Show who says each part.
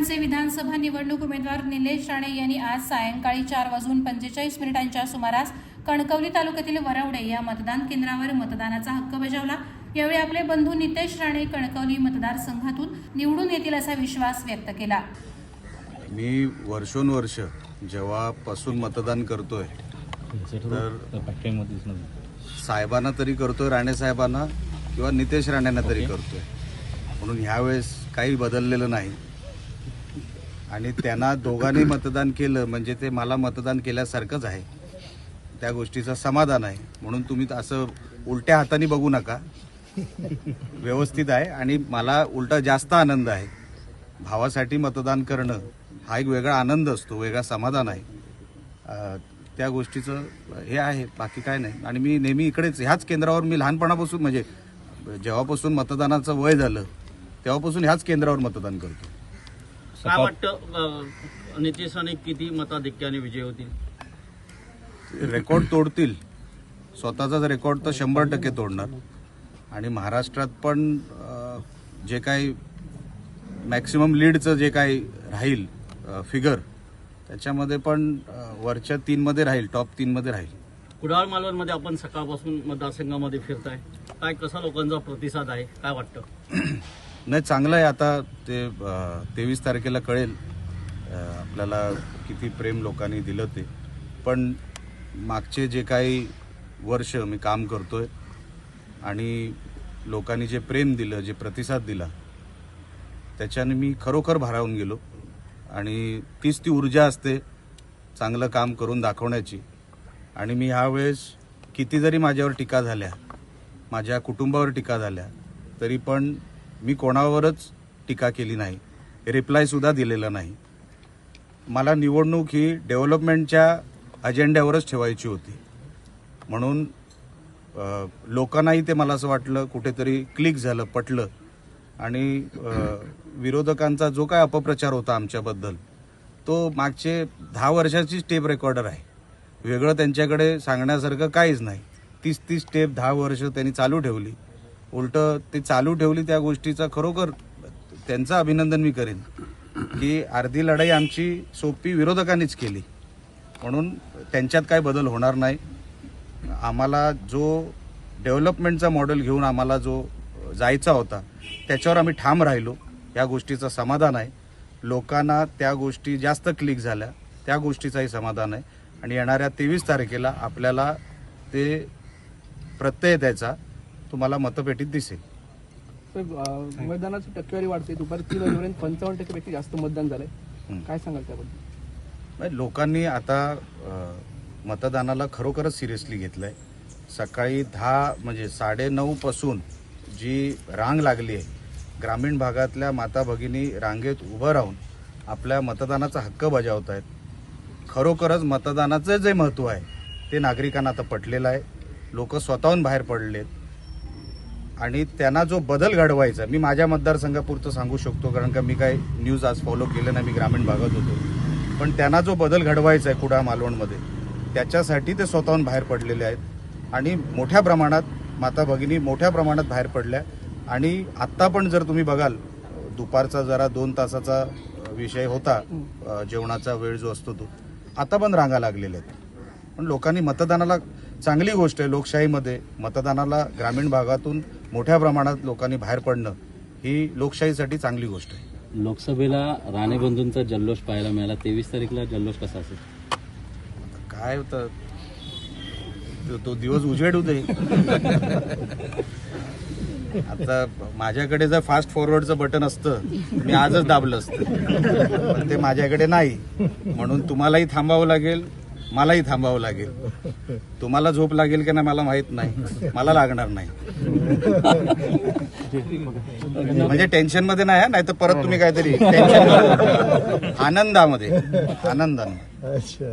Speaker 1: मनसे विधानसभा निवडणूक उमेदवार निलेश राणे यांनी आज सायंकाळी चार वाजून पंचेचाळीस मिनिटांच्या सुमारास कणकवली तालुक्यातील वरवडे या मतदान केंद्रावर मतदानाचा हक्क बजावला. यावेळी आपले बंधू नितेश राणे कणकवली मतदारसंघातून निवडून येतील असा विश्वास व्यक्त केला.
Speaker 2: मी वर्षोनवर्ष जेव्हापासून मतदान करतोय तर साहेबांना तरी करतोय राणे साहेबांना किंवा नितेश राणेंना तरी करतोय. म्हणून ह्यावेळेस काही बदललेलं नाही. आणि त्यांना दोघांनी मतदान केलं म्हणजे ते मला मतदान केल्यासारखंच आहे. त्या गोष्टीचं समाधान आहे. म्हणून तुम्ही असं उलट्या हाताने बघू नका. व्यवस्थित आहे आणि मला उलटा जास्त आनंद आहे. भावासाठी मतदान करणं हा एक वेगळा आनंद असतो वेगळा समाधान आहे. त्या गोष्टीचं हे आहे बाकी काय नाही. आणि मी नेहमी इकडेच ह्याच केंद्रावर मी लहानपणापासून म्हणजे जेव्हापासून मतदानाचं वय झालं तेव्हापासून ह्याच केंद्रावर मतदान करतो.
Speaker 3: काय वाटतं अं, नितीश राणे किती मताधिक्याने विजय होतील?
Speaker 2: रेकॉर्ड तोडतील. स्वतःचाच रेकॉर्ड तर शंभर टक्के तोडणार. आणि महाराष्ट्रात पण अ, जे काही मॅक्सिमम लीडचं जे काही राहील फिगर त्याच्यामध्ये पण अ, वरच्या तीनमध्ये राहील टॉप तीनमध्ये राहील.
Speaker 3: कुडाळ मालवणमध्ये आपण सकाळपासून मतदारसंघामध्ये फिरताय. काय कसा लोकांचा प्रतिसाद आहे? काय वाटतं?
Speaker 2: नाही चांगलं आहे आता ते तेवीस तारखेला कळेल आपल्याला किती प्रेम लोकांनी दिलं ते. पण मागचे जे काही वर्ष मी काम करतोय आणि लोकांनी जे प्रेम दिलं जे प्रतिसाद दिला त्याच्याने मी खरोखर भारावून गेलो. आणि तीच ती ऊर्जा असते चांगलं काम करून दाखवण्याची. आणि मी ह्यावेळेस किती जरी माझ्यावर टीका झाल्या माझ्या कुटुंबावर टीका झाल्या तरी पण मी कोणावरच टीका केली नाही. रिप्लायसुद्धा दिलेला नाही. मला निवडणूक ही डेव्हलपमेंटच्या अजेंड्यावरच ठेवायची होती. म्हणून लोकांनाही ते मला असं वाटलं कुठेतरी क्लिक झालं पटलं. आणि विरोधकांचा जो काय अपप्रचार होता आमच्याबद्दल तो मागचे दहा वर्षाची टेप रेकॉर्डर आहे. वेगळं त्यांच्याकडे सांगण्यासारखं काहीच नाही. तीस तीस टेप दहा वर्ष त्यांनी चालू ठेवली. उलट ते चालू ठेवली त्या गोष्टीचा खरोखर त्यांचं अभिनंदन मी करेन. की अर्धी लढाई आमची सोपी विरोधकांनीच केली. म्हणून त्यांच्यात काय बदल होणार नाही. आम्हाला जो डेव्हलपमेंटचा मॉडेल घेऊन आम्हाला जो जायचा होता त्याच्यावर आम्ही ठाम राहिलो. या गोष्टीचं समाधान आहे. लोकांना त्या गोष्टी जास्त क्लिक झाल्या त्या गोष्टीचाही समाधान आहे. आणि येणाऱ्या तेवीस तारखेला आपल्याला ते प्रत्यय द्यायचा. तुम्हाला मतपेटीत दिसेल.
Speaker 4: मतदानाची टक्केवारी वाढते. दुपारी तीन वाजेपर्यंत पंचावन्न टक्केपेक्षा जास्त मतदान झालंय. काय सांगाल त्याबद्दल?
Speaker 2: नाही, लोकांनी आता मतदानाला खरोखरच सिरियसली घेतलंय. सकाळी दहा म्हणजे साडेनऊ पासून जी रांग लागली आहे ग्रामीण भागातल्या माता भगिनी रांगेत उभं राहून आपल्या मतदानाचा हक्क बजावत आहेत खरोखरच मतदानाचं जे महत्त्व आहे ते नागरिकांना आता पटलेलं आहे. लोक स्वतःहून बाहेर पडलेत. आणि त्यांना जो बदल घडवायचा मी माझ्या मतदारसंघापुरतं सांगू शकतो कारण का मी काय न्यूज आज फॉलो केलं नाही मी ग्रामीण भागात होतो. पण त्यांना जो बदल घडवायचा आहे कुडा मालवणमध्ये त्याच्यासाठी ते स्वतःहून बाहेर पडलेले आहेत. आणि मोठ्या प्रमाणात माता भगिनी मोठ्या प्रमाणात बाहेर पडल्या. आणि आत्ता पण जर तुम्ही बघाल दुपारचा जरा दोन तासाचा विषय होता जेवणाचा वेळ जो असतो तो आता पण रांगा लागलेल्या आहेत. पण लोकांनी मतदानाला चांगली गोष्ट आहे लोकशाहीमध्ये मतदानाला ग्रामीण भागातून मोठ्या प्रमाणात लोकांनी बाहेर पडणं ही लोकशाहीसाठी चांगली गोष्ट आहे.
Speaker 5: लोकसभेला राणे बंधूंचा जल्लोष पाहायला मिळाला. तेवीस तारीखला जल्लोष कसा असेल?
Speaker 2: काय होतं? तो- तो दिवस उजेड होते आता माझ्याकडे जर फास्ट फॉरवर्डचं बटन असतं मी आजच दाबलं असतं. पण ते माझ्याकडे नाही. म्हणून तुम्हालाही थांबावं लागेल. मलाही थांबावं लागेल. तुम्हाला झोप लागेल की नाही मला माहीत नाही. मला लागणार नाही. म्हणजे टेन्शनमध्ये नाही नाही तर परत तुम्ही काहीतरी टेन्शन आनंदामध्ये. आनंदाने
Speaker 6: अच्छा.